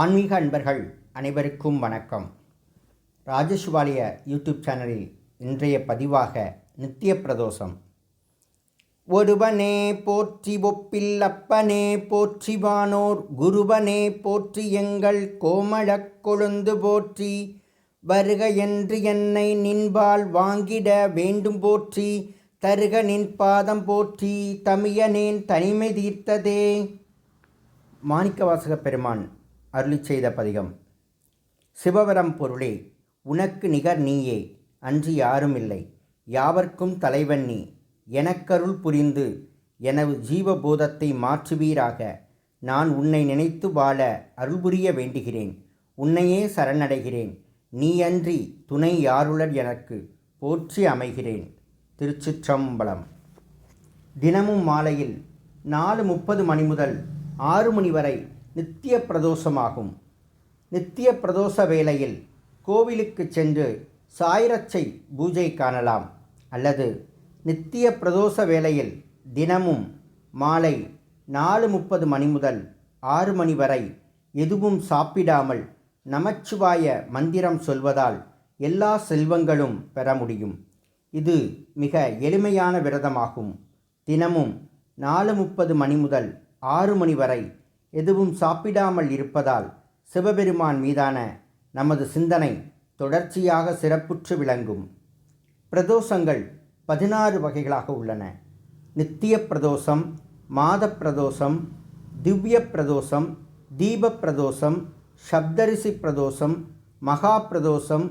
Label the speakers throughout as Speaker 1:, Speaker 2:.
Speaker 1: ஆன்மீக அன்பர்கள் அனைவருக்கும் வணக்கம். ராஜசுவாலய யூடியூப் சேனலில் இன்றைய பதிவாக நித்திய பிரதோஷம். ஒருவனே போற்றி ஒப்பில் அப்பனே போற்றி வானோர் குருவனே போற்றி எங்கள் கோமளக் கொழுந்து போற்றி வருக என்று என்னை நின்பால் வாங்கிட வேண்டும் போற்றி தருக நின் பாதம் போற்றி தமியனேன் தனிமை தீர்த்ததே. மாணிக்கவாசக பெருமான் அருளி செய்த பதிகம். சிவவரம் பொருளே உனக்கு நிகர் நீயே அன்று யாரும் இல்லை. யாவர்க்கும் தலைவன் நீ எனக்கருள் புரிந்து எனது ஜீவபோதத்தை மாற்றுவீராக. நான் உன்னை நினைத்து வாழ அருள் புரிய வேண்டுகிறேன். உன்னையே சரணடைகிறேன். நீயன்றி துணை யாருளர் எனக்கு போற்றி அமைகிறேன். திருச்சிற்றம்பலம். தினமும் மாலையில் நாலு முப்பது மணி முதல் ஆறு மணி வரை நித்திய பிரதோஷமாகும் நித்திய பிரதோஷ வேளையில் கோவிலுக்கு சென்று சாயிரச்சை பூஜை காணலாம். அல்லது நித்திய பிரதோஷ வேளையில் தினமும் மாலை நாலு முப்பது மணி முதல் ஆறு மணி வரை எதுவும் சாப்பிடாமல் நமச்சிவாய மந்திரம் சொல்வதால் எல்லா செல்வங்களும் பெற முடியும். இது மிக எளிமையான விரதமாகும். தினமும் நாலு முப்பது மணி முதல் ஆறு மணி வரை எதுவும் சாப்பிடாமல் இருப்பதால் சிவபெருமான் மீதான நமது சிந்தனை தொடர்ச்சியாக சிறப்புற்று விளங்கும். பிரதோஷங்கள் பதினாறு வகைகளாக உள்ளன. நித்திய பிரதோஷம் மாத பிரதோஷம் திவ்ய பிரதோஷம் தீப பிரதோஷம் சப்தரிசி பிரதோஷம் மகா பிரதோஷம்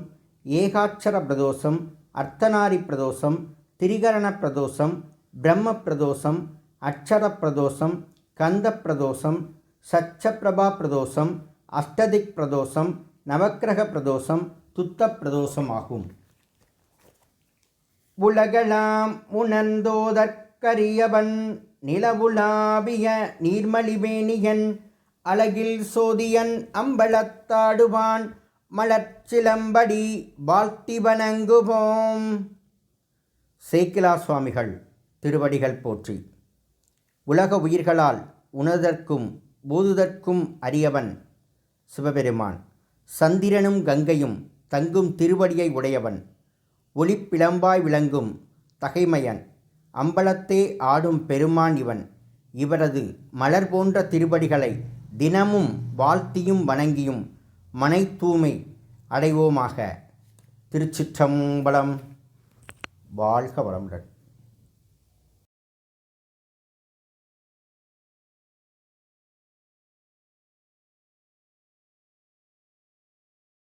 Speaker 1: ஏகாட்சர பிரதோஷம் அர்த்தநாரி பிரதோஷம் திரிகரண பிரதோஷம் பிரம்ம பிரதோஷம் அக்ஷர பிரதோஷம் கந்த பிரதோஷம் சச்சப்பிரபா பிரதோஷம் அஷ்டதிக் பிரதோஷம் நவக்கிரக பிரதோஷம் துத்த பிரதோஷம் ஆகும் உலகலாம் உணர்ந்தோதற்கரியவன் நிலவுலாவிய நீர்மலிவேணியன் அழகில் சோதியன் அம்பலத்தாடுவான் மலர்ச்சிலம்படி வாழ்த்தி வணங்குவோம் சேக்கிலா சுவாமிகள் திருவடிகள் போற்றி. உலக உயிர்களால் உணர்தற்கும் போதுதற்கும் அரியவன் சிவபெருமான். சந்திரனும் கங்கையும் தங்கும் திருவடியை உடையவன். ஒளிப்பிளம்பாய் விளங்கும் தகைமையன். அம்பலத்தே ஆடும் பெருமான் இவன். இவரது மலர் போன்ற திருவடிகளை தினமும் வாழ்த்தியும் வணங்கியும் மனை தூய்மை அடைவோமாக. திருச்சிற்றம்பலம். வாழ்க வளமுடன்.